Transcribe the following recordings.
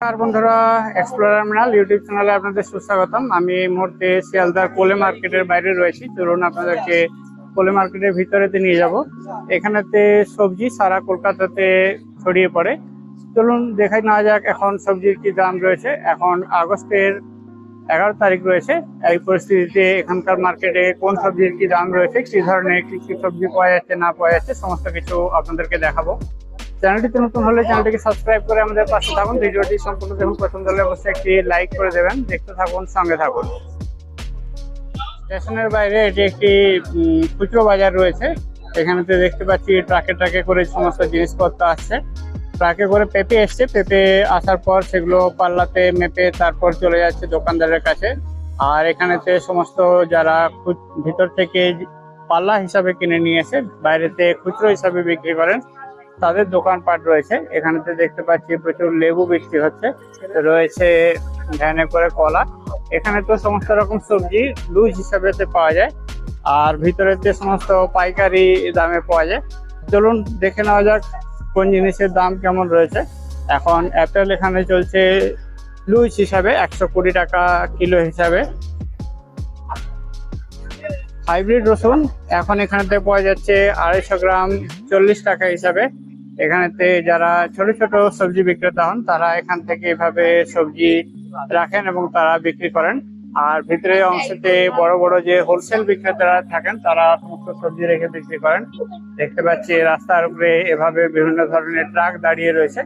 নমস্কার বন্ধুরা এক্সপ্লোরার মিনাল ইউটিউব চ্যানেলে আপনাদের সুস্বাগতম। আমি এই মুহূর্তে শিয়ালদার কোলে মার্কেটের বাইরে রয়েছি। চলুন আপনাদেরকে কোলে মার্কেটের ভিতরেতে নিয়ে যাব। এখানেতে সবজি সারা কলকাতাতে ছড়িয়ে পড়ে। চলুন দেখাই না যাক এখন সবজির কি দাম রয়েছে। এখন আগস্টের এগারো তারিখ রয়েছে। এই পরিস্থিতিতে এখানকার মার্কেটে কোন সবজির কি দাম রয়েছে, কি ধরনের কি কি সবজি পাওয়া যাচ্ছে, না পাওয়া যাচ্ছে, সমস্ত কিছু আপনাদেরকে দেখাবো। চ্যানেলটিতে নতুন হলে চ্যানেলটিকে সাবস্ক্রাইব করে আমাদের পাশে থাকুন। ভিডিওটি সম্পূর্ণ দেখুন। পছন্দ হলে অবশ্যই একটি লাইক করে দেবেন। দেখতে থাকুন, সঙ্গে থাকুন। স্টেশনের বাইরে এটি একটি খুচরো বাজার রয়েছে। এখানেতে দেখতে পাচ্ছি ট্রাকে ট্রাকে করে সমস্ত জিনিসপত্র আসছে। ট্রাকে করে পেঁপে এসছে। পেঁপে আসার পর সেগুলো পাল্লাতে মেপে তারপর চলে যাচ্ছে দোকানদারের কাছে। আর এখানেতে সমস্ত যারা ভিতর থেকে পাল্লা হিসাবে কিনে নিয়েছে বাইরেতে খুচরো হিসাবে বিক্রি করেন তাদের দোকানপাট রয়েছে। এখানেতে দেখতে পাচ্ছি প্রচুর লেবু বিক্রি হচ্ছে। রয়েছে ভ্যানে করে কলা। এখানে তো সমস্ত রকম সবজি লুজ হিসাবে পাওয়া যায়। আর ভিতরেতে সমস্ত পাইকারি দামে পাওয়া যায়। চলুন দেখে নেওয়া যাক কোন জিনিসের দাম কেমন রয়েছে। এখন অ্যাপেল এখানে চলছে লুজ হিসাবে একশো কুড়ি টাকা কিলো হিসাবে। হাইব্রিড রসুন এখন এখানেতে পাওয়া যাচ্ছে আড়াইশো গ্রাম চল্লিশ টাকা হিসাবে। এখানেতে যারা ছোট ছোট সবজি বিক্রেতা হন, তারা এখান থেকে এভাবে সবজি রাখেন এবং তারা বিক্রি করেন। আর ভিতরে অংশতে বড় বড় যে হোলসেল বিক্রেতারা থাকেন, তারা সমস্ত সবজি রেখে বিক্রি করেন। দেখতে পাচ্ছি রাস্তার উপরে এভাবে বিভিন্ন ধরনের ট্রাক দাঁড়িয়ে রয়েছে।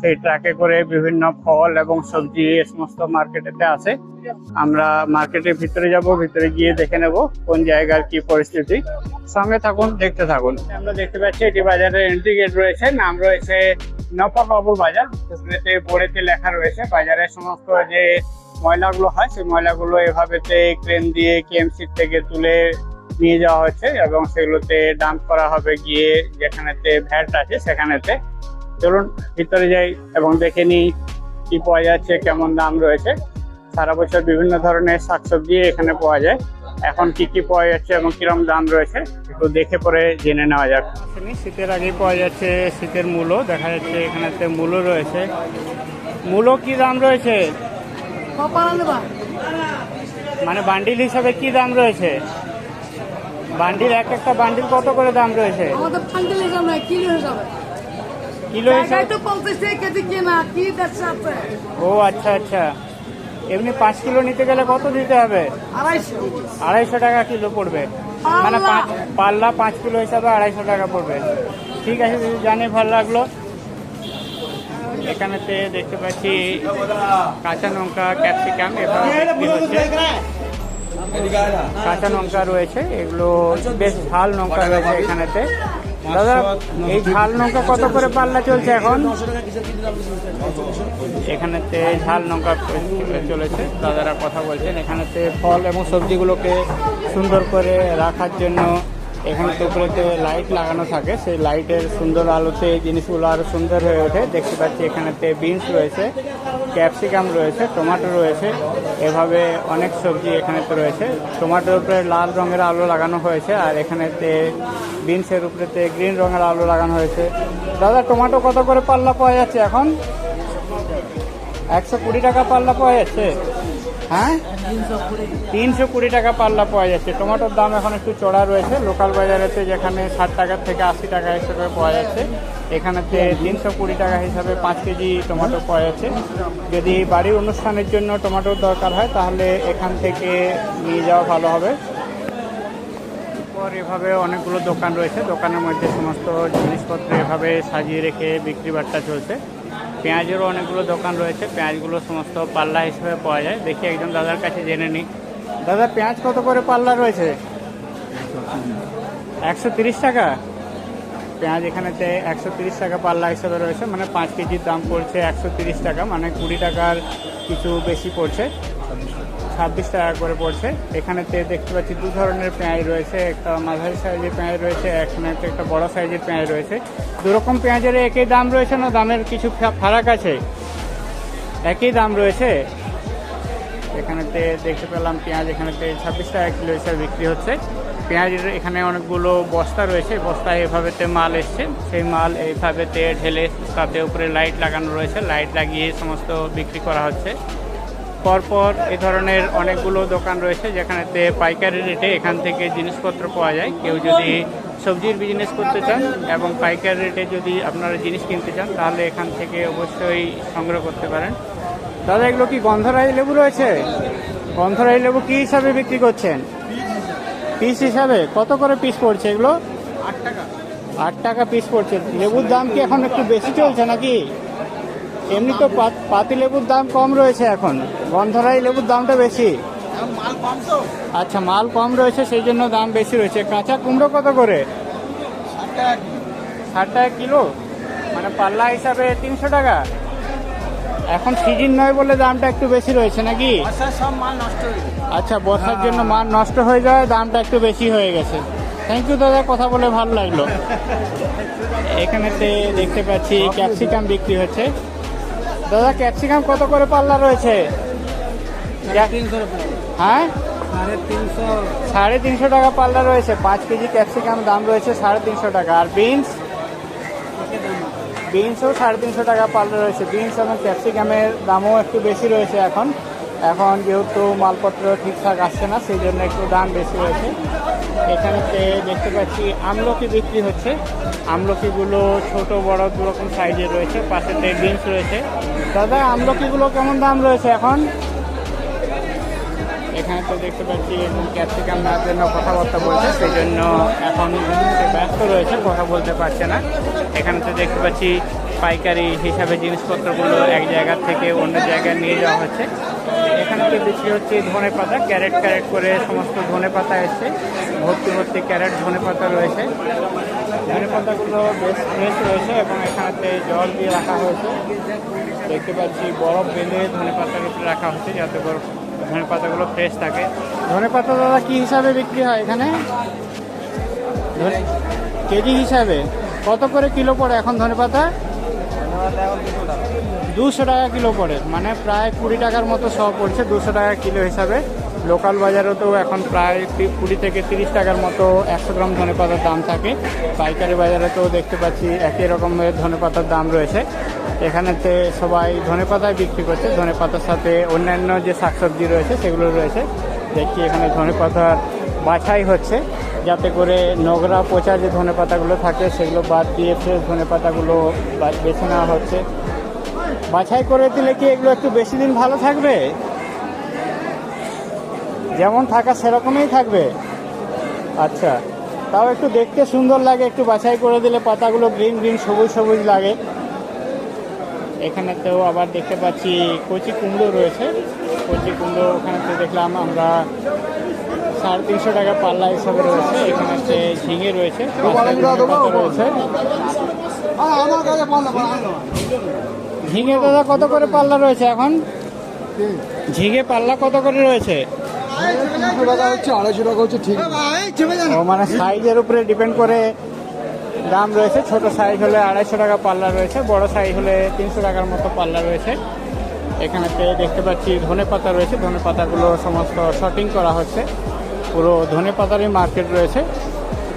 সেই ট্রাকে করে বিভিন্ন ফল এবং সবজি এ সমস্ত মার্কেটেতে আসে আমরা মার্কেটের ভিতরে যাব, ভিতরে গিয়ে দেখে নেব কোন জায়গার কি পরিস্থিতি। সঙ্গে থাকুন, দেখতে থাকুন। আমরা দেখতে পাচ্ছি এটি বাজারের এন্ট্রি গেট রয়েছে। নাম রয়েছে নফাবাবুর বাজার। সেগুলোতে বোর্ডেতে লেখা রয়েছে বাজারের সমস্ত যে ময়লাগুলো হয়, সেই ময়লাগুলো এভাবেতে ক্রেন দিয়ে কেএমসি থেকে তুলে নিয়ে যাওয়া হচ্ছে এবং সেগুলোতে ডাম্প করা হবে গিয়ে যেখানেতে ভ্যাট আছে সেখানেতে। চলুন ভিতরে যাই এবং দেখে নিই কি পাওয়া যাচ্ছে কেমন দাম রয়েছে। সারা বছর বিভিন্ন ধরনের শাকসবজি এখানে পাওয়া যায়। এখন কি কি পাওয়া যাচ্ছে এবং কিরম দাম রয়েছে একটু দেখে পরে জেনে নেওয়া যাক। শীতের আগেই পাওয়া যাচ্ছে শীতের মূলো দেখা যাচ্ছে এখানেতে মূলো রয়েছে। মূলো কি দাম রয়েছে? মানে বান্ডিল হিসাবে কি দাম রয়েছে? বান্ডিল এক একটা বান্ডিল কত করে দাম রয়েছে? আমাদের ফান্ডেল হিসাব কিলো হিসাবে কিলো তো পঞ্চাশ টাকা কেজি কেনা কি আছে? ও আচ্ছা আচ্ছা। এমনি পাঁচ কিলো নিতে গেলে কত দিতে হবে? আড়াইশো। আড়াইশো টাকা কিলো পড়বে। মানে পাল্লা। পাঁচ পাল্লা পাঁচ কিলো হিসাবে আড়াইশো টাকা পড়বে। ঠিক আছে দিদি জানি ভালো লাগল। এখানেতে দেখতে পাচ্ছি কাঁচা লঙ্কা ক্যাপসিকাম কাঁচা লঙ্কা রয়েছে এগুলো বেশ ঝাল লঙ্কা রয়েছে এখানেতে। দাদা, এই ঝাল লঙ্কা কত করে পাল্লা চলছে এখন? এখানেতে ঝাল লঙ্কা চলেছে। দাদারা কথা বলছেন, এখানেতে ফল এবং সবজিগুলোকে সুন্দর করে রাখার জন্য এখানে উপরেতে লাইট লাগানো থাকে। সেই লাইটের সুন্দর আলোতে এই জিনিসগুলো আরও সুন্দর হয়ে ওঠে। দেখতে পাচ্ছি এখানেতে বিনস রয়েছে। ক্যাপসিকাম রয়েছে, টমেটো রয়েছে, এভাবে অনেক সবজি এখানে তো রয়েছে। টমেটোর উপরে লাল রঙের আলো লাগানো হয়েছে আর এখানেতে বিনসের উপরেতে গ্রিন রঙের আলো লাগানো হয়েছে। দাদা, টমেটো কত করে পাল্লা পাওয়া যাচ্ছে এখন? একশো কুড়ি টাকা পাল্লা পাওয়া যাচ্ছে। হ্যাঁ? তিনশো কুড়ি টাকা পাল্লা পাওয়া যাচ্ছে। টমেটোর দাম এখন একটু চড়া রয়েছে। লোকাল বাজারেতে যেখানে ষাট টাকা থেকে আশি টাকা হিসেবে পাওয়া যাচ্ছে এখানেতে তিনশো কুড়ি টাকা হিসাবে পাঁচ কেজি টমেটো পাওয়া যাচ্ছে। যদি বাড়ির অনুষ্ঠানের জন্য টমেটোর দরকার হয়, তাহলে এখান থেকে নিয়ে যাওয়া ভালো হবে। এভাবে অনেকগুলো দোকান রয়েছে। দোকানের মধ্যে সমস্ত জিনিসপত্র এভাবে সাজিয়ে রেখে বিক্রি বাট্টা চলছে। পেঁয়াজেরও অনেকগুলো দোকান রয়েছে। পেঁয়াজগুলো সমস্ত পাল্লা হিসেবে পাওয়া যায়। দেখি একজন দাদার কাছে জেনে নিই। দাদা পেঁয়াজ কত করে পাল্লা রয়েছে? একশো তিরিশ টাকা? পেঁয়াজ এখানেতে একশো তিরিশ টাকা পাল্লা হিসেবে রয়েছে। মানে পাঁচ কেজির দাম পড়ছে একশো তিরিশ টাকা। মানে কুড়ি টাকার কিছু বেশি পড়ছে। ছাব্বিশ টাকা করে পড়ছে। এখানেতে দেখতে পাচ্ছি দু ধরনের পেঁয়াজ রয়েছে, একটা মাঝারি সাইজের পেঁয়াজ রয়েছে এখানে একটা বড় সাইজের পেঁয়াজ রয়েছে। দু রকম পেঁয়াজের একই দাম রয়েছে না, দামের কিছু ফারাক আছে? একই দাম রয়েছে? এখানেতে দেখতে পেলাম পেঁয়াজ, এখানেতে ছাব্বিশ টাকা কিলো হিসাবে বিক্রি হচ্ছে। পেঁয়াজের এখানে অনেকগুলো বস্তা রয়েছে, বস্তায় এভাবেতে মাল এসছে। সেই মাল এইভাবেতে ঢেলে তাতে উপরে লাইট লাগানো রয়েছে, লাইট লাগিয়ে সমস্ত বিক্রি করা হচ্ছে। পরপর এ ধরনের অনেকগুলো দোকান রয়েছে যেখানেতে পাইকারি রেটে এখান থেকে জিনিসপত্র পাওয়া যায়। কেউ যদি সবজির বিজনেস করতে চান এবং পাইকারি রেটে যদি আপনারা জিনিস কিনতে চান তাহলে এখান থেকে অবশ্যই সংগ্রহ করতে পারেন। দাদা এগুলো কি গন্ধরাই লেবু রয়েছে? গন্ধরাই লেবু কি হিসাবে বিক্রি করছেন? পিস হিসাবে? কত করে পিস পড়ছে এগুলো? আট টাকা। আট টাকা পিস পড়ছে। লেবুর দাম কি এখন একটু বেশি চলছে নাকি? এমনি তো পাত- লেবুর দাম কম রয়েছে এখন। গন্ধরাই লেবুর দামটা বেশি। আচ্ছা মাল কম রয়েছে, সেই জন্য দাম বেশি রয়েছে। কাঁচা কুমড়ো কত করে? ষাট টাকা কিলো। মানে পাল্লা হিসাবে তিনশো টাকা। এখন সিজন নয় বলে দামটা একটু বেশি রয়েছে নাকি? আচ্ছা বর্ষার জন্য মাল নষ্ট হয়ে যায় দামটা একটু বেশি হয়ে গেছে। থ্যাংক ইউ দাদা। কথা বলে ভালো লাগল। এখানেতে দেখতে পাচ্ছি, ক্যাপসিকাম বিক্রি হচ্ছে। দাদা ক্যাপসিকাম কত করে পাল্লা রয়েছে? হ্যাঁ? সাড়ে তিনশো। টাকা পাল্লা রয়েছে। পাঁচ কেজি ক্যাপসিকাম দাম রয়েছে সাড়ে তিনশো টাকা। আর বিনস বিনসও সাড়ে তিনশো টাকা পাল্লা রয়েছে। বিনস এবং ক্যাপসিকামের দামও একটু বেশি রয়েছে এখন। এখন যেহেতু মালপত্র ঠিকঠাক আসছে না সেই জন্য একটু দাম বেশি রয়েছে। এখানেতে দেখতে পাচ্ছি আমলকি বিক্রি হচ্ছে। আমলকিগুলো ছোট, বড় দু রকম সাইজের রয়েছে, পাশেতে বিনস রয়েছে। দাদা, আমলকিগুলো কেমন দাম রয়েছে এখন? এখানে তো দেখতে পাচ্ছি এবং ক্যাপসিকাম নেওয়ার জন্য কথাবার্তা বলছে সেই জন্য এখন ব্যস্ত রয়েছে, কথা বলতে পারছে না। এখানে তো দেখতে পাচ্ছি পাইকারি হিসাবে জিনিসপত্রগুলো এক জায়গা থেকে অন্য জায়গায় নিয়ে যাওয়া হচ্ছে। এখানে তো বিক্রি হচ্ছে ধনে পাতা, ক্যারেট ক্যারেট করে সমস্ত ধনে পাতা এসছে। ভর্তি ভর্তি ক্যারেট, ধনে পাতা রয়েছে। ধনে পাতাগুলো বেশ ফ্রেশ রয়েছে এবং এখানেতে জল দিয়ে রাখা হয়েছে। দেখতে পাচ্ছি বরফ বেঁধে ধনে পাতার উপরে রাখা হচ্ছে যাতে বরফ ধনে পাতাগুলো ফ্রেশ থাকে। ধনে পাতা দাদা, কি হিসাবে বিক্রি হয় এখানে? কেজি হিসাবে? কত করে কিলো পড়ে এখন ধনে পাতা? টাকা কিলো পড়ে। মানে প্রায় কুড়ি টাকার মতো সব পড়ছে, দুশো টাকা কিলো হিসাবে। লোকাল বাজারেও তো এখন প্রায় কুড়ি থেকে তিরিশ টাকার মতো একশো গ্রাম ধনে পাতার দাম থাকে। পাইকারি বাজারে তো দেখতে পাচ্ছি একই রকমের ধনে পাতার দাম রয়েছে। এখানেতে সবাই ধনে পাতায় বিক্রি করছে। ধনে পাতার সাথে অন্যান্য যে শাকসবজি রয়েছে, সেগুলো রয়েছে। দেখছি এখানে ধনে পাতার বাছাই হচ্ছে। যাতে করে নোংরা পচা যে ধনে পাতাগুলো থাকে, সেগুলো বাদ দিয়ে ফ্রেশ ধনে পাতাগুলো বেছে নেওয়া হচ্ছে। বাছাই করে দিলে কি এগুলো একটু বেশি দিন ভালো থাকবে? যেমন থাকা সেরকমই থাকবে। আচ্ছা তাও একটু দেখতে সুন্দর লাগে, একটু বাছাই করে দিলে পাতাগুলো গ্রিন গ্রিন, সবুজ সবুজ লাগে। এখানে তো আবার দেখতে পাচ্ছি কচি কুমড়ো রয়েছে। কচি কুমড়ো ওখানে তো দেখলাম আমরা সাড়ে তিনশো টাকা পাল্লা হিসাবে রয়েছে। এখানে হচ্ছে ঝিঙে রয়েছে রয়েছে। ঝিঙে দাদা কত করে পাল্লা রয়েছে এখন? ঝিঙে পাল্লা কত করে রয়েছে? মানে সাইজের উপরে ডিপেন্ড করে দাম রয়েছে। ছোট সাইজ হলে আড়াইশো টাকা পাল্লা রয়েছে, বড় সাইজ হলে তিনশো টাকার মতো পাল্লা রয়েছে। এখানেতে দেখতে পাচ্ছি ধনে পাতা রয়েছে। ধনে পাতাগুলো সমস্ত শর্টিং করা হচ্ছে। পুরো ধনে পাতারই মার্কেট রয়েছে।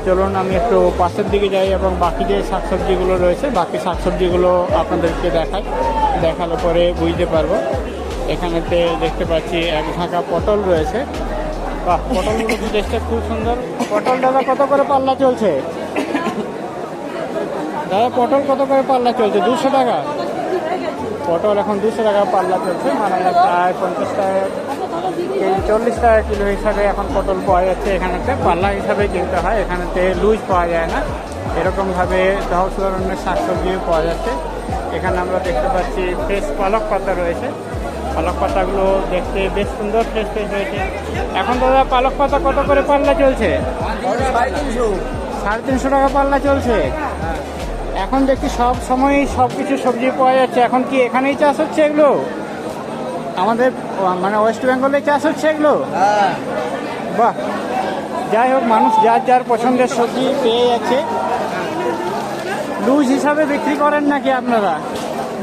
চলুন, আমি একটু পাশের দিকে যাই এবং বাকি যে শাকসবজিগুলো রয়েছে, বাকি শাকসবজিগুলো আপনাদেরকে দেখাই। দেখালে পরে বুঝতে পারব। এখানেতে দেখতে পাচ্ছি এক ঢাকা পটল রয়েছে। বাহ, পটলগুলো তো দেখতে খুব সুন্দর। পটল দাদা, কত করে পাল্লা চলছে? দাদা, পটল কত করে পাল্লা চলছে? দুশো টাকা? পটল এখন দুশো টাকা পাল্লা চলছে। মানে প্রায় পঞ্চাশ টাকা চল্লিশ টাকা কিলো হিসাবে এখন পটল পাওয়া যাচ্ছে এখানেতে। পাল্লা হিসাবে কিনতে হয়, এখানেতে লুজ পাওয়া যায় না। এরকমভাবে দশ ধরনের শাকসবজিও পাওয়া যাচ্ছে। এখানে আমরা দেখতে পাচ্ছি ফ্রেশ পালক পাতা রয়েছে। পালক পাতাগুলো দেখতে বেশ সুন্দর, ফ্রেশ ফ্রেশ রয়েছে এখন দাদা, পালক পাতা কত করে পাল্লা চলছে? সাড়ে তিনশো টাকা পাল্লা চলছে। এখন দেখি সব সময় সব কিছু সবজি পাওয়া যাচ্ছে। এখন কি এখানেই চাষ হচ্ছে এগুলো? আমাদের মানে ওয়েস্ট বেঙ্গলে চাষ হচ্ছে এগুলো? হ্যাঁ। বাহ। যাই হোক মানুষ যার যার পছন্দের সবজি পেয়ে যাচ্ছে। লুজ হিসাবে বিক্রি করেন নাকি আপনারা?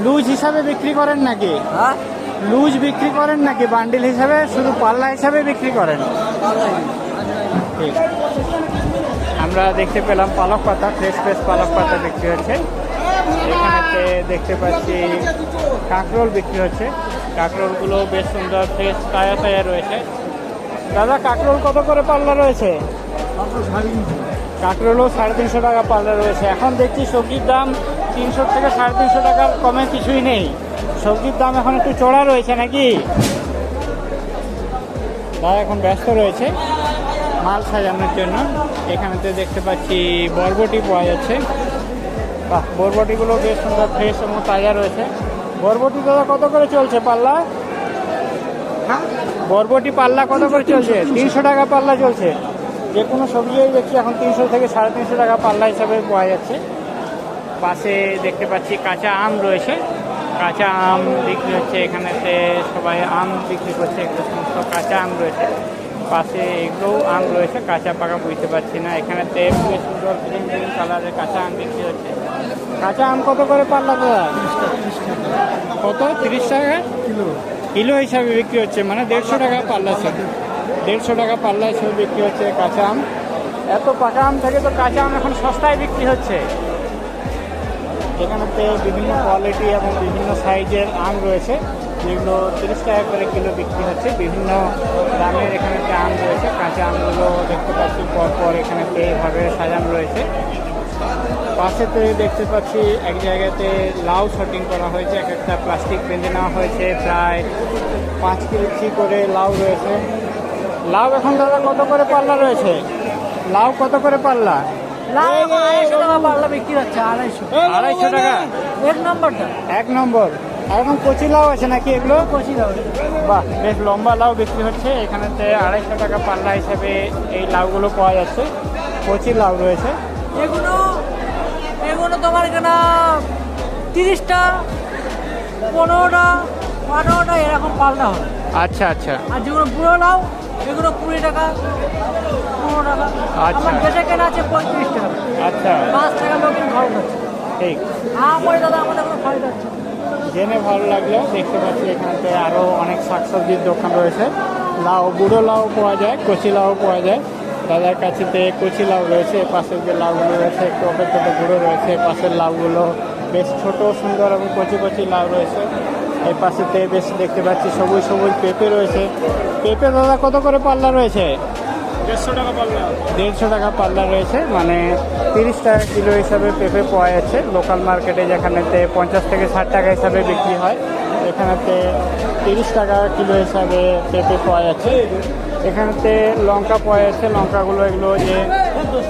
লুজ হিসাবে বিক্রি করেন নাকি? হ্যাঁ। লুজ বিক্রি করেন নাকি? বান্ডিল হিসাবে শুধু পাল্লা হিসাবে বিক্রি করেন? ঠিক। আমরা দেখতে পেলাম পালক পাতা ফ্রেশ ফ্রেশ পালক পাতা বিক্রি হচ্ছে। এখানেতে দেখতে পাচ্ছি কাঁকরোল বিক্রি হচ্ছে। কাঁকরোলগুলো বেশ সুন্দর ফ্রেশ তাজা তাজা রয়েছে। দাদা, কাঁকরোল কত করে পাল্লা রয়েছে? কাঁকরোলও সাড়ে তিনশো টাকা পাল্লা রয়েছে। এখন দেখছি সবজির দাম তিনশো থেকে সাড়ে তিনশো টাকার কমে কিছুই নেই। সবজির দাম এখন একটু চড়া রয়েছে নাকি? দাদা, এখন ব্যস্ত রয়েছে মাল সাজানোর জন্য। এখানেতে দেখতে পাচ্ছি বরবটি পাওয়া যাচ্ছে। বাহ, বরবটিগুলো বেশ সুন্দর ফ্রেশ এবং তাজা রয়েছে। বরবটি দাদা কত করে চলছে পাল্লা? বরবটি পাল্লা কত করে চলছে? তিনশো। টাকা পাল্লা চলছে। যে কোনো সবজিই দেখছি এখন তিনশো থেকে সাড়ে তিনশো টাকা পাল্লা হিসাবে পাওয়া যাচ্ছে। পাশে দেখতে পাচ্ছি কাঁচা আম রয়েছে। কাঁচা আম বিক্রি হচ্ছে এখানেতে। সবাই আম বিক্রি করছে এগুলো সমস্ত কাঁচা আম রয়েছে। পাশে এগুলোও আম রয়েছে কাঁচা পাকা বুঝতে পারছি না। এখানেতে সুন্দর গ্রিন গ্রিন কালারের কাঁচা আম বিক্রি হচ্ছে। কাঁচা আম কত করে পাল্লা দাদা কত? তিরিশ টাকা? কিলো কিলো হিসাবে বিক্রি হচ্ছে মানে দেড়শো টাকা পাল্লা হিসাবে দেড়শো টাকা পাল্লা হিসাবে বিক্রি হচ্ছে কাঁচা আম। এত পাকা আম থেকে তো কাঁচা আম এখন সস্তায় বিক্রি হচ্ছে। এখানেতে বিভিন্ন কোয়ালিটি এবং বিভিন্ন সাইজের আম রয়েছে, যেগুলো তিরিশ টাকা করে কিলো বিক্রি হচ্ছে। বিভিন্ন দামের এখানেতে আম রয়েছে, কাঁচা আমগুলো দেখতে পাচ্ছি, পরপর এখানেতে এভাবে সাজানো রয়েছে। পাশেতে দেখতে পাচ্ছি এক জায়গাতে লাউ শটিং করা হয়েছে এক একটা প্লাস্টিক বেঁধে নেওয়া হয়েছে প্রায় পাঁচ কেজি করে লাউ রয়েছে। লাউ এখন দাদা কত করে পাল্লা রয়েছে? লাউ কত করে পাল্লা? আড়াইশো টাকা পাল্লা বিক্রি হচ্ছে আড়াইশো। আড়াইশো টাকা? এক নম্বরটা। এক নম্বর। এখন কচি লাউ আছে নাকি এগুলো? পঁচিশ দাও বাহ বেশ লম্বা লাউ বিক্রি হচ্ছে। এখানেতে আড়াইশো টাকা পাল্লা হিসাবে এই লাউগুলো পাওয়া যাচ্ছে। কচি লাউ রয়েছে। এগুলো এগুলো তোমার কেনা তিরিশটা পনেরোটা আঠারোটা এরকম পাল্টা হয় আচ্ছা আচ্ছা। আর যেগুলো বুড়ো লাউ এগুলো কুড়ি টাকা পনেরো টাকা। আচ্ছা। বেচে কেনা আছে পঁয়ত্রিশ টাকা। আচ্ছা। পাঁচ টাকা লোক খরচ হচ্ছে ঠিক। আমার দাদা আমাদের কোনো ফায়দা হচ্ছে জেনে ভালো লাগল দেখতে পাচ্ছি এখানতে আরও অনেক শাকসবজির দোকান রয়েছে। লাউ বুড়ো লাউ পাওয়া যায় কচি লাউ পাওয়া যায়। দাদার কাছেতে কচি লাউ রয়েছে পাশের যে লাউগুলো রয়েছে একটু অপেক্ষিত গুঁড়ো রয়েছে পাশের লাউগুলো বেশ ছোট সুন্দর এবং কচি কচি লাউ রয়েছে। এই পাশেতে বেশ দেখতে পাচ্ছি সবুজ সবুজ পেঁপে রয়েছে। পেঁপে দাদা কত করে পাল্লা রয়েছে? দেড়শো টাকা পাল্লা। দেড়শো টাকা পাল্লা রয়েছে মানে তিরিশ টাকা কিলো হিসাবে পেঁপে পাওয়া যাচ্ছে। লোকাল মার্কেটে যেখানেতে পঞ্চাশ থেকে ষাট টাকা হিসাবে বিক্রি হয় এখানেতে তিরিশ টাকা কিলো হিসাবে পেঁপে পাওয়া যাচ্ছে। এখানেতে লঙ্কা যাচ্ছে লঙ্কাগুলো এগুলো যে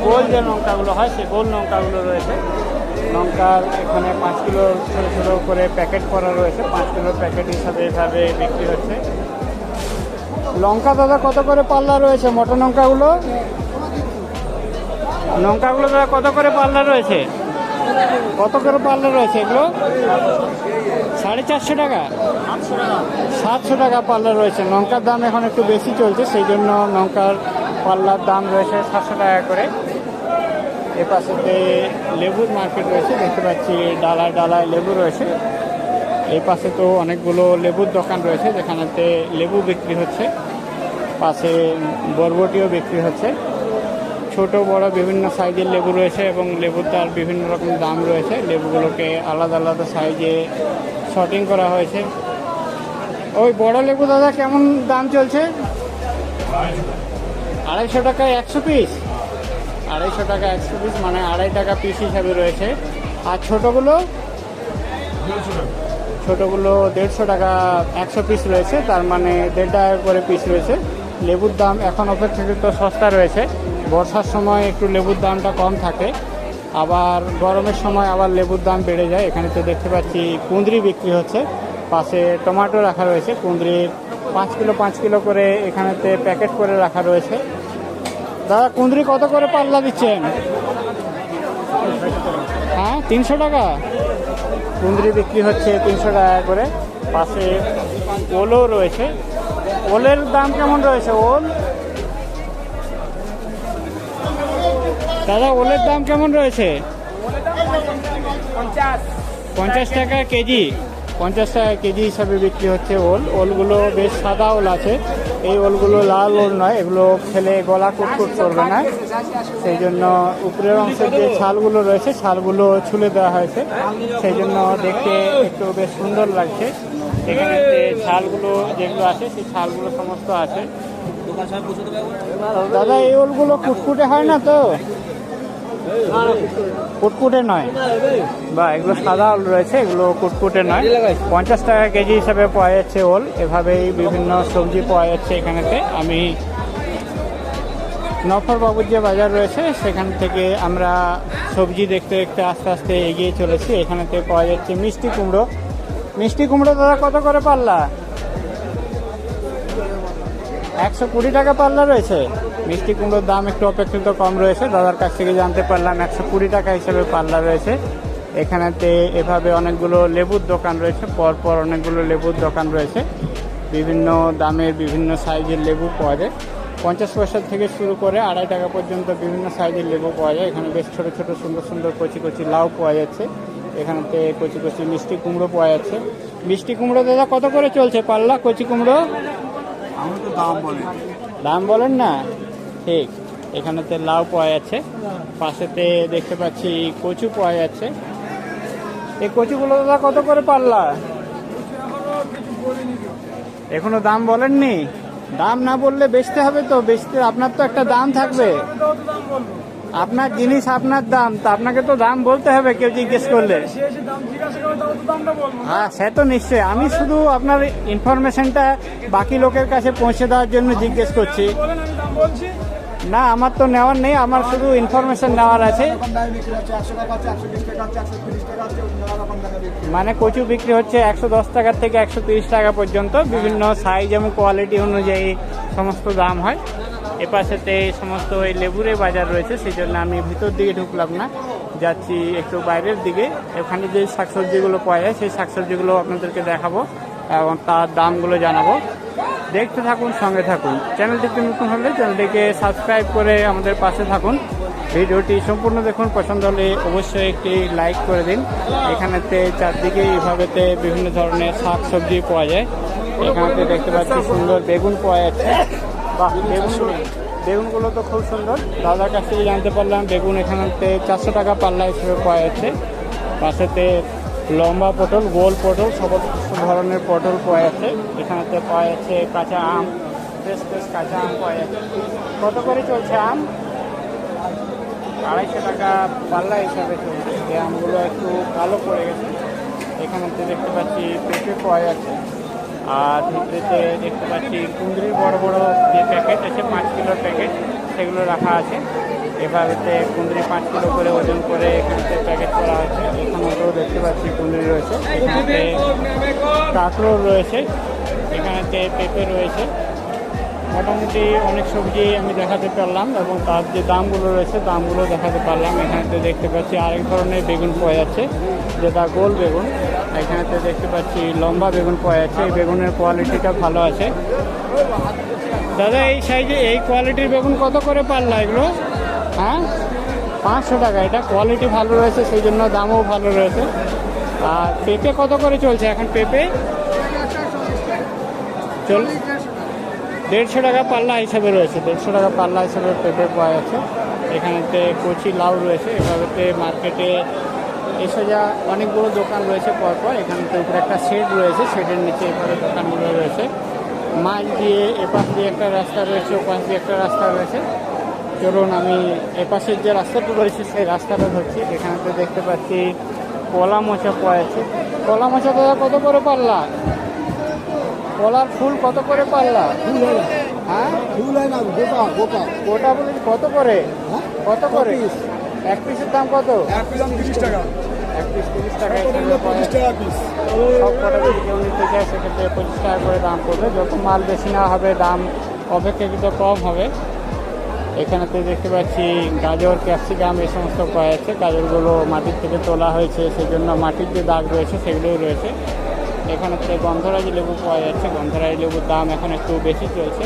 গোল যে লঙ্কাগুলো হয় সেই গোল লঙ্কাগুলো রয়েছে। লঙ্কার এখানে পাঁচ কিলো ছোটো ছোটো করে প্যাকেট করা রয়েছে। পাঁচ কিলো প্যাকেট হিসাবে এভাবে বিক্রি হচ্ছে। লঙ্কা দাদা, কত করে পাল্লা রয়েছে? মোটা লঙ্কাগুলো? লঙ্কাগুলো দাদা, কত করে পাল্লা রয়েছে? কত করে পাল্লা রয়েছে এগুলো? সাড়ে চারশো টাকা। সাতশো টাকা পাল্লা রয়েছে। লঙ্কার দাম এখন একটু বেশি চলছে, সেই জন্য লঙ্কার পাল্লার দাম রয়েছে সাতশো টাকা করে। এ পাশেতে লেবুর মার্কেট রয়েছে, দেখতে পাচ্ছি ডালায় ডালায় লেবু রয়েছে। এই পাশে তো অনেকগুলো লেবুর দোকান রয়েছে, যেখানেতে লেবু বিক্রি হচ্ছে, পাশে বরবটিও বিক্রি হচ্ছে। ছোট, বড় বিভিন্ন সাইজের লেবু রয়েছে এবং লেবুর তার বিভিন্ন রকম দাম রয়েছে। লেবুগুলোকে আলাদা আলাদা সাইজে শর্টিং করা হয়েছে। ওই বড় লেবু দাদা, কেমন দাম চলছে? আড়াইশো টাকা একশো পিস আড়াইশো টাকা একশো পিস মানে আড়াই টাকা পিস হিসাবে রয়েছে। আর ছোটোগুলো? ছোটোগুলো দেড়শো টাকা একশো পিস রয়েছে, তার মানে দেড় টাকা করে পিস রয়েছে। লেবুর দাম এখন অপেক্ষাকৃত সস্তা রয়েছে। বর্ষার সময় একটু লেবুর দামটা কম থাকে, আবার গরমের সময় আবার লেবুর দাম বেড়ে যায়। এখানে তো দেখতে পাচ্ছি কুঁদরি বিক্রি হচ্ছে, পাশে টমেটো রাখা রয়েছে কুঁদরির পাঁচ কিলো পাঁচ কিলো করে এখানেতে প্যাকেট করে রাখা রয়েছে। দাদা, কুঁদরি কত করে পাল্লা দিচ্ছেন? হ্যাঁ তিনশো টাকা? কুঁদরি বিক্রি হচ্ছে তিনশো টাকা করে, পাশে ওলও রয়েছে। ওলের দাম কেমন রয়েছে? ওল দাদা, ওলের দাম কেমন রয়েছে? পঞ্চাশ টাকা কেজি। পঞ্চাশ টাকা কেজি হিসাবে বিক্রি হচ্ছে ওল। ওলগুলো বেশ সাদা ওল আছে। এই ওলগুলো লাল ওল নয়, এগুলো খেলে গলা কুটকুট করবে না। সেই জন্য উপরের অংশের যে ছালগুলো রয়েছে, ছালগুলো ছুলে দেওয়া হয়েছে। সেই জন্য দেখতে একটু বেশ সুন্দর লাগছে। এখানে যে ছালগুলো যেগুলো আছে, সেই ছালগুলো সমস্ত আছে। দাদা, এই ওলগুলো কুটকুটে হয় না তো? কুটকুটে নয়। বা এগুলো সাদা ওল রয়েছে, এগুলো কুটকুটে নয়। পঞ্চাশ টাকা কেজি হিসাবে পাওয়া যাচ্ছে ওল। এভাবেই বিভিন্ন সবজি পাওয়া যাচ্ছে এখানেতে। আমি নফরবাবুর যে বাজার রয়েছে, সেখান থেকে আমরা সবজি দেখতে দেখতে আস্তে আস্তে এগিয়ে চলেছি। এখানেতে পাওয়া যাচ্ছে মিষ্টি কুমড়ো। মিষ্টি কুমড়ো দাদা কত করে পাল্লা? একশো কুড়ি টাকা পাল্লা রয়েছে। মিষ্টি কুমড়োর দাম একটু অপেক্ষিত কম রয়েছে। দাদার কাছ থেকে জানতে পারলাম একশো কুড়ি টাকা হিসেবে পাল্লা রয়েছে। এখানেতে এভাবে অনেকগুলো লেবুর দোকান রয়েছে। পরপর অনেকগুলো লেবুর দোকান রয়েছে। বিভিন্ন দামের বিভিন্ন সাইজের লেবু পাওয়া যায়। পঞ্চাশ পয়সা থেকে শুরু করে আড়াই টাকা পর্যন্ত বিভিন্ন সাইজের লেবু পাওয়া যায়। এখানে বেশ ছোটো ছোটো সুন্দর সুন্দর কচি কচি লাউ পাওয়া যাচ্ছে। এখানেতে কচি কচি মিষ্টি কুমড়ো পাওয়া যাচ্ছে। মিষ্টি কুমড়ো দাদা কত করে চলছে পাল্লা? কচি কুমড়ো? দাম বলি। দাম বলেন না? ঠিক। এখানেতে লাউ পাওয়া যাচ্ছে পাশেতে দেখতে পাচ্ছি কচু পাওয়া যাচ্ছে এই কচুগুলো দাদা কত করে পারলা? এখনও দাম বলেননি? দাম না বললে বেচতে হবে তো। বেচতে আপনার তো একটা দাম থাকবে। আপনার জিনিস আপনার দাম, তা আপনাকে তো দাম বলতে হবে কেউ জিজ্ঞেস করলে। হ্যাঁ সে তো নিশ্চয়ই। আমি শুধু আপনার ইনফরমেশনটা বাকি লোকের কাছে পৌঁছে দেওয়ার জন্য জিজ্ঞেস করছি। না, আমার তো নেওয়ার নেই, আমার শুধু ইনফরমেশন নেওয়ার আছে। মানে কচু বিক্রি হচ্ছে একশো দশ টাকা থেকে একশো টাকা পর্যন্ত। বিভিন্ন সাইজ এবং কোয়ালিটি অনুযায়ী সমস্ত দাম হয়। এপাশেতে সমস্ত ওই লেবুরে বাজার রয়েছে, সেই জন্য আমি ভিতর দিকে ঢুকলাম না। যাচ্ছি একটু বাইরের দিকে। ওখানে যে শাকসবজিগুলো পাওয়া যায়, সেই শাকসবজিগুলো আপনাদেরকে দেখাবো এবং তার দামগুলো জানাব। দেখতে থাকুন, সঙ্গে থাকুন। চ্যানেলটিতে নতুন হলে চ্যানেলটিকে সাবস্ক্রাইব করে আমাদের পাশে থাকুন। ভিডিওটি সম্পূর্ণ দেখুন, পছন্দ হলে অবশ্যই একটি লাইক করে দিন। এখানেতে চারদিকে এইভাবেতে বিভিন্ন ধরনের শাক সবজি পাওয়া যায়। এখানেতে দেখতে পাচ্ছি সুন্দর বেগুন পাওয়া যাচ্ছে। বাহ, বেগুন। বেগুনগুলো তো খুব সুন্দর। দাদার কাছ থেকে জানতে পারলাম, বেগুন এখানেতে চারশো টাকা পাল্লা হিসেবে পাওয়া যাচ্ছে। পাশেতে লম্বা পটল, গোল পটল সব ধরনের পটল পাওয়া যাচ্ছে। এখানেতে পাওয়া যাচ্ছে কাঁচা আম ফ্রেশ ফ্রেশ কাঁচা আম পাওয়া যাচ্ছে। কত করে চলছে আম? আড়াইশো টাকা পাল্লা হিসাবে চলছে। এই আমগুলো একটু কালো পড়ে গেছে। এখানেতে দেখতে পাচ্ছি পেঁপে পাওয়া যাচ্ছে। আর ভিতরেতে দেখতে পাচ্ছি কুন্দ্রির বড় বড় যে প্যাকেট আছে, পাঁচ কিলোর প্যাকেট, সেগুলো রাখা আছে। এভাবেতে কুন্দ্রি পাঁচ কিলো করে ওজন করে এখানেতে প্যাকেট করা হয়েছে। এখানেতেও দেখতে পাচ্ছি কুন্দ্রি রয়েছে। কাঁকড়ো রয়েছে। এখানেতে পেঁপে রয়েছে। মোটামুটি অনেক সবজি আমি দেখাতে পারলাম এবং তার যে দামগুলো রয়েছে, দামগুলো দেখাতে পারলাম। এখানেতে দেখতে পাচ্ছি আরেক ধরনের বেগুন পাওয়া যাচ্ছে, যেটা গোল বেগুন। এখানেতে দেখতে পাচ্ছি লম্বা বেগুন পাওয়া যাচ্ছে। এই বেগুনের কোয়ালিটিটা ভালো আছে। দাদা, এই সাইজে এই কোয়ালিটির বেগুন কত করে পারলা এগুলো? হ্যাঁ? পাঁচশো টাকা। এটা কোয়ালিটি ভালো রয়েছে, সেই জন্য দামও ভালো রয়েছে। আর পেঁপে কত করে চলছে এখন পেঁপে? চল দেড়শো টাকা পাল্লা হিসাবে রয়েছে। দেড়শো টাকা পাল্লা হিসাবে পেঁপে পাওয়া যাচ্ছে। এখানেতে কচি লাউ রয়েছে। এভাবেতে মার্কেটে এসে যা অনেকগুলো দোকান রয়েছে পরপর এখানেতে উপরে একটা শেড রয়েছে শেডের নিচে এভাবে দোকানগুলো রয়েছে। মাছ দিয়ে এপাশ দিয়ে একটা রাস্তা রয়েছে ওপাশ দিয়ে একটা রাস্তা রয়েছে। চলুন আমি এপাশের যে রাস্তাটা রয়েছে সেই রাস্তাটা ধরছি। এখানেতে দেখতে পাচ্ছি কলা মোচা যাচ্ছে। কলা মোচা দাদা কত করে পাল্লা কলার ফুল কত করে ফুল হয়? গোটা গোটা গোটা বলি কত করে? হ্যাঁ? কত করে? এক পিসের দাম কত? এক পিস টাকা। এক পিস পঁচিশ টাকা সব কটা যদি কেউ নিতে চায় সেক্ষেত্রে পঁচিশ টাকা করে দাম পড়বে। যত মাল বেশি নেওয়া হবে দাম অপেক্ষাকৃত কম হবে। এখানেতে দেখতে পাচ্ছি গাজর ক্যাপসিকাম এই সমস্ত পাওয়া যাচ্ছে গাজরগুলো মাটির থেকে তোলা হয়েছে সেই জন্য মাটির যে দাগ রয়েছে সেগুলোও রয়েছে। এখানেতে গন্ধরাজি লেবু পাওয়া যাচ্ছে। গন্ধরাজি লেবুর দাম এখন একটু বেশি চলছে।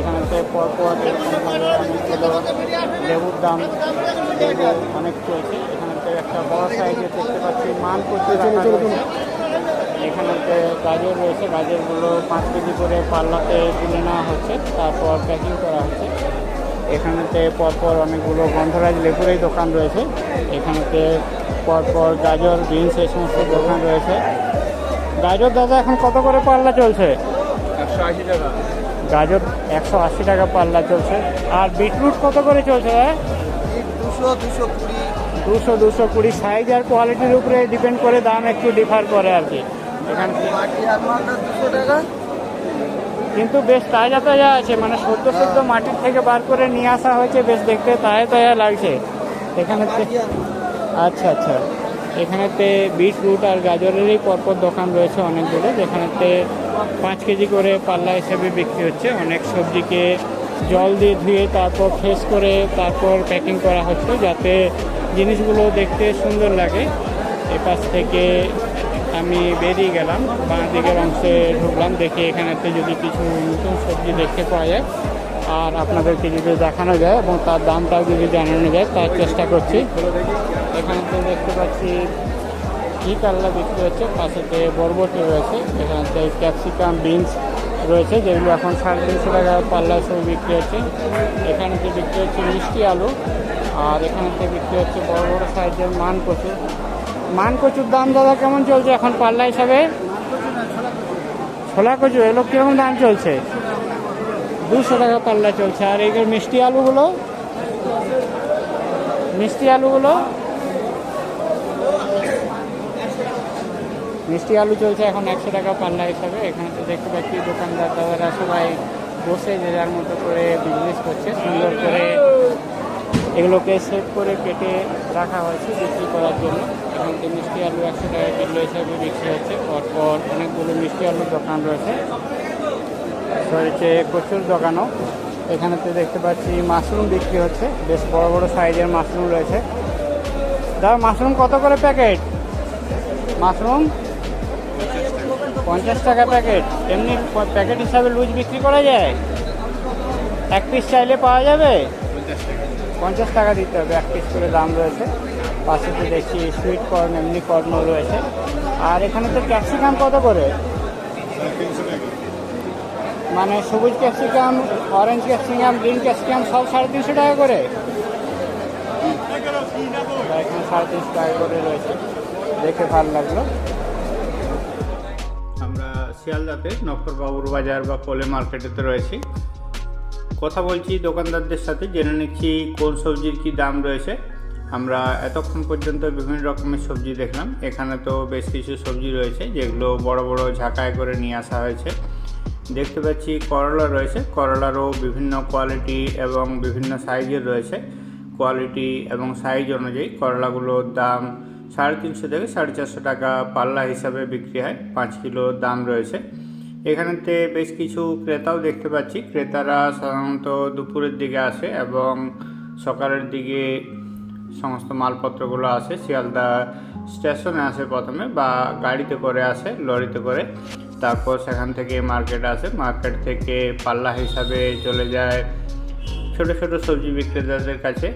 এখানেতে পরপর এরকমভাবে অনেকগুলো লেবুর দাম অনেক চলছে। একটা বড় সাইজের দেখতে পাচ্ছি মান করতে রাখা রয়েছে। এখানেতে গাজর রয়েছে গাজরগুলো পাঁচ কেজি করে পাল্লাতে তুলে নেওয়া হচ্ছে তারপর প্যাকিং করা হচ্ছে। এখানেতে পরপর অনেকগুলো গন্ধরাজ লেবুরের দোকান রয়েছে। এখানেতে পরপর গাজর বিনস এই সমস্ত দোকান রয়েছে। গাজর দাদা এখন কত করে পাল্লা চলছে? একশো আশি টাকা। গাজর একশো আশি টাকা পাল্লা চলছে। আর বিটরুট কত করে চলছে দাদা? দুশো দুশো কুড়ি দুশো দুশো কুড়ি সাইজ আর কোয়ালিটির উপরে ডিপেন্ড করে দাম একটু ডিফার করে আর কি। এখান কিন্তু বেশ তাজা তাজা আছে মানে সদ্য সদ্য মাটির থেকে বার করে নিয়ে আসা হয়েছে বেশ দেখতে তাজা তাজা লাগছে। এখানে আচ্ছা আচ্ছা। এখানেতে বিটরুট আর গাজরেরই পরপর দোকান রয়েছে অনেকগুলো যেখানেতে পাঁচ কেজি করে পাল্লা হিসেবে বিক্রি হচ্ছে। অনেক সবজিকে জল দিয়ে ধুয়ে তারপর ফ্রেশ করে তারপর প্যাকিং করা হচ্ছে যাতে জিনিসগুলো দেখতে সুন্দর লাগে। এপাশ থেকে আমি বেরিয়ে গেলাম, বাঁ দিকের অংশে ঢুকলাম, দেখি এখানেতে যদি কিছু নতুন সবজি দেখতে পাওয়া যায় আর আপনাদেরকে যদি দেখানো যায় এবং তার দামটাও যদি জানানো যায়, তার চেষ্টা করছি। এখানেতে দেখতে পাচ্ছি ঘি কাল্লা বিক্রি হচ্ছে, পাশেতে বরবটি রয়েছে, এখানেতে ক্যাপসিকাম, বিনস রয়েছে, যেগুলো এখন সাড়ে তিনশো টাকা পাল্লা সব বিক্রি হচ্ছে। এখানেতে বিক্রি হচ্ছে মিষ্টি আলু, আর এখানেতে বিক্রি হচ্ছে বড় বড় সাইজের মান কচু মান কচুর দাম দাদা কেমন চলছে এখন পাল্লা হিসাবে? ছোলা কচু এগুলো কীরকম দাম চলছে? দুশো টাকা পাল্লা চলছে। আর এইগুলো মিষ্টি আলুগুলো মিষ্টি আলুগুলো মিষ্টি আলু চলছে এখন একশো টাকা পাল্লা হিসাবে। এখানে তো দেখতে পাচ্ছি দোকানদার দাদারা সবাই বসে যে যার মতো করে বিজনেস করছে, সুন্দর করে এগুলোকে সেভ করে কেটে রাখা হয়েছে বিক্রি করার জন্য। এখান থেকে মিষ্টি আলু একশো টাকা কিলো হিসাবে বিক্রি হচ্ছে। পরপর অনেকগুলো মিষ্টি আলুর দোকান রয়েছে। রয়েছে প্রচুর দোকানও। এখানেতে দেখতে পাচ্ছি মাশরুম বিক্রি হচ্ছে। বেশ বড় বড় সাইজের মাশরুম রয়েছে। দাদা, মাশরুম কত করে প্যাকেট? মাশরুম পঞ্চাশ টাকা প্যাকেট, এমনি প্যাকেট হিসাবে লুজ বিক্রি করা যায়? এক পিস চাইলে পাওয়া যাবে? পঞ্চাশ টাকা দিতে হবে, এক পিস করে দাম রয়েছে। পাশে তো দেখছি সুইট কর্ন এমনি কর্নও রয়েছে। আর এখানে তো ক্যাপসিকাম কত করে? মানে সবুজ capsicum orange capsicum green capsicum সব সাড়ে তিনশো টাকা করে? এখানে সাড়ে তিনশো টাকা করে রয়েছে। দেখে ভালো লাগল। শিয়ালদাতে নফরবাবুর বাজার বা কোলে মার্কেটেতে রয়েছি। কথা বলছি দোকানদারদের সাথে, জেনে নিচ্ছি কোন সবজির কি দাম রয়েছে। আমরা এতক্ষণ পর্যন্ত বিভিন্ন রকমের সবজি দেখলাম। এখানে তো বেশ কিছু সবজি রয়েছে, যেগুলো বড় বড় ঝাঁকায় করে নিয়ে আসা হয়েছে। দেখতে পাচ্ছি করলা রয়েছে। করলারও বিভিন্ন কোয়ালিটি এবং বিভিন্ন সাইজের রয়েছে। কোয়ালিটি এবং সাইজ অনুযায়ী করলাগুলোর দাম সাড়ে তিনশো থেকে সাড়ে চারশো টাকা পাল্লা হিসাবে বিক্রি হয়, পাঁচ কিলো দাম রয়েছে। এখানেতে বেশ কিছু ক্রেতাও দেখতে পাচ্ছি। ক্রেতারা সাধারণত দুপুরের দিকে আসে এবং সকালের দিকে সমস্ত মালপত্রগুলো আসে। শিয়ালদা স্টেশনে আসে প্রথমে বা গাড়িতে করে আসে, লরিতে করে। তারপর সেখান থেকে মার্কেট আসে। মার্কেট থেকে পাল্লা হিসাবে চলে যায় ছোট ছোট সবজি বিক্রেতাদের কাছে।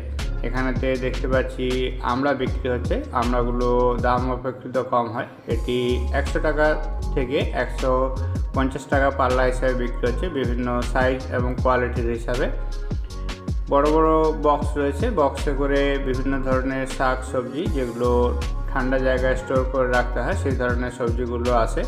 এখানেতে দেখতে পাচ্ছি আমড়া বিক্রি হচ্ছে। আমড়াগুলো দাম অপেক্ষিত কম হয়। এটি একশো টাকা থেকে একশো পঞ্চাশ টাকা পাল্লা হিসাবে বিক্রি হচ্ছে বিভিন্ন সাইজ এবং কোয়ালিটির হিসাবে। বড় বড় বক্স রয়েছে। বক্সে করে বিভিন্ন ধরনের শাক সবজি যেগুলো ঠান্ডা জায়গায় স্টোর করে রাখতে হয়, সেই ধরনের সবজিগুলো আসে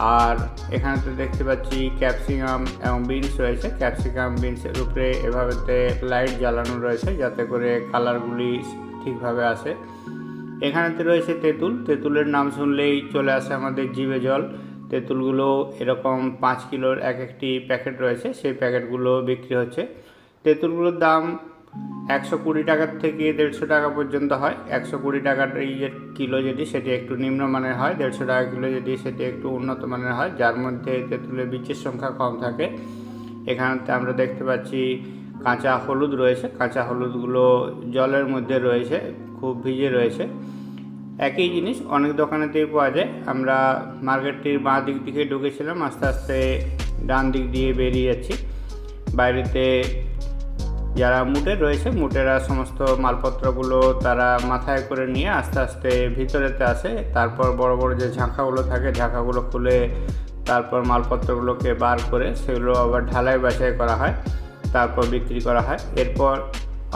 আর এখানে তো দেখতে পাচ্ছি ক্যাপসিকাম এবং বিনস রয়েছে। ক্যাপসিকাম, বিনসের উপরে এভাবেতে লাইট জ্বালানো রয়েছে যাতে করে কালারগুলি ঠিকভাবে আসে। এখানেতে রয়েছে তেঁতুল। তেঁতুলের নাম শুনলেই চলে আসে আমাদের জিভে জল। তেঁতুলগুলো এরকম পাঁচ কিলোর এক একটি প্যাকেট রয়েছে। সেই প্যাকেটগুলো বিক্রি হচ্ছে। তেঁতুলগুলোর দাম একশো কুড়ি টাকার থেকে দেড়শো টাকা পর্যন্ত হয়। একশো কুড়ি টাকার এই যে কিলো যদি সেটি একটু নিম্নমানের হয়। দেড়শো টাকা কিলো যদি সেটি একটু উন্নত মানের হয়, যার মধ্যে তেঁতুলের বীজের সংখ্যা কম থাকে। এখানেতে আমরা দেখতে পাচ্ছি কাঁচা হলুদ রয়েছে। কাঁচা হলুদগুলো জলের মধ্যে রয়েছে, খুব ভিজে রয়েছে। একই জিনিস অনেক দোকানেতেই পাওয়া যায়। আমরা মার্কেটটির বাঁ দিক দিকে ঢুকেছিলাম, আস্তে আস্তে ডান দিক দিয়ে বেরিয়ে যাচ্ছি। বাইরেতে যারা মুটে রয়েছে, মুটেরা সমস্ত মালপত্রগুলো তারা মাথায় করে নিয়ে আস্তে আস্তে ভিতরেতে আসে। তারপর বড় বড় যে ঝাঁকাগুলো থাকে, ঝাঁকাগুলো খুলে তারপর মালপত্রগুলোকে বার করে সেগুলো আবার ঢালাই বাছাই করা হয়, তারপর বিক্রি করা হয়। এরপর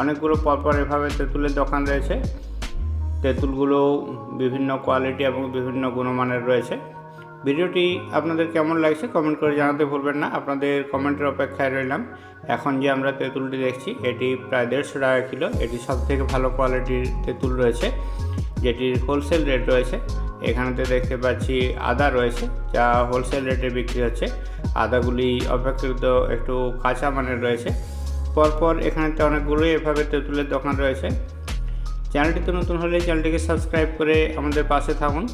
অনেকগুলো পরপর এভাবে তেঁতুলের দোকান রয়েছে। তেঁতুলগুলো বিভিন্ন কোয়ালিটি এবং বিভিন্ন গুণমানের রয়েছে। ভিডিওটি আপনাদের কেমন লাগছে কমেন্ট করে জানাতে ভুলবেন না। আপনাদের কমেন্টের অপেক্ষায় রইলাম। এখন যে আমরা তেঁতুলটি দেখছি, এটি প্রায় দেড়শো টাকা কিলো। এটি সব থেকে ভালো কোয়ালিটির তেঁতুল রয়েছে, যেটির হোলসেল রেট রয়েছে। এখানেতে দেখতে পাচ্ছি আদা রয়েছে, যা হোলসেল রেটে বিক্রি হচ্ছে। আদাগুলি অপেক্ষাকৃত একটু কাঁচা মানের রয়েছে। পরপর এখানেতে অনেকগুলোই এভাবে তেঁতুলের দোকান রয়েছে। চ্যানেলটিতে নতুন হলে চ্যানেলটিকে সাবস্ক্রাইব করে আমাদের পাশে থাকুন।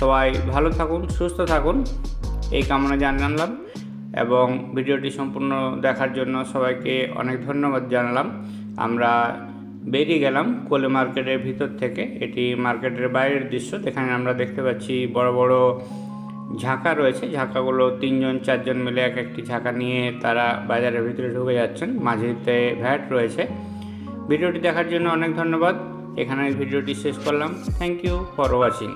সবাই ভালো থাকুন, সুস্থ থাকুন। এই কামনা জানালাম এবং ভিডিওটি সম্পূর্ণ দেখার জন্য সবাইকে অনেক ধন্যবাদ জানালাম। আমরা বেরিয়ে গেলাম কোলে মার্কেটের ভিতর থেকে। এটি মার্কেটের বাইরের দৃশ্য। যেখানে আমরা দেখতে পাচ্ছি বড় বড় ঝাঁকা রয়েছে। ঝাঁকাগুলো তিনজন, চারজন মিলে এক একটি ঝাঁকা নিয়ে তারা বাজারের ভিতরে ঢুকে যাচ্ছেন। মাঝেতে ভ্যাট রয়েছে। ভিডিওটি দেখার জন্য অনেক ধন্যবাদ। এখানে ভিডিওটি শেষ করলাম। Thank you for watching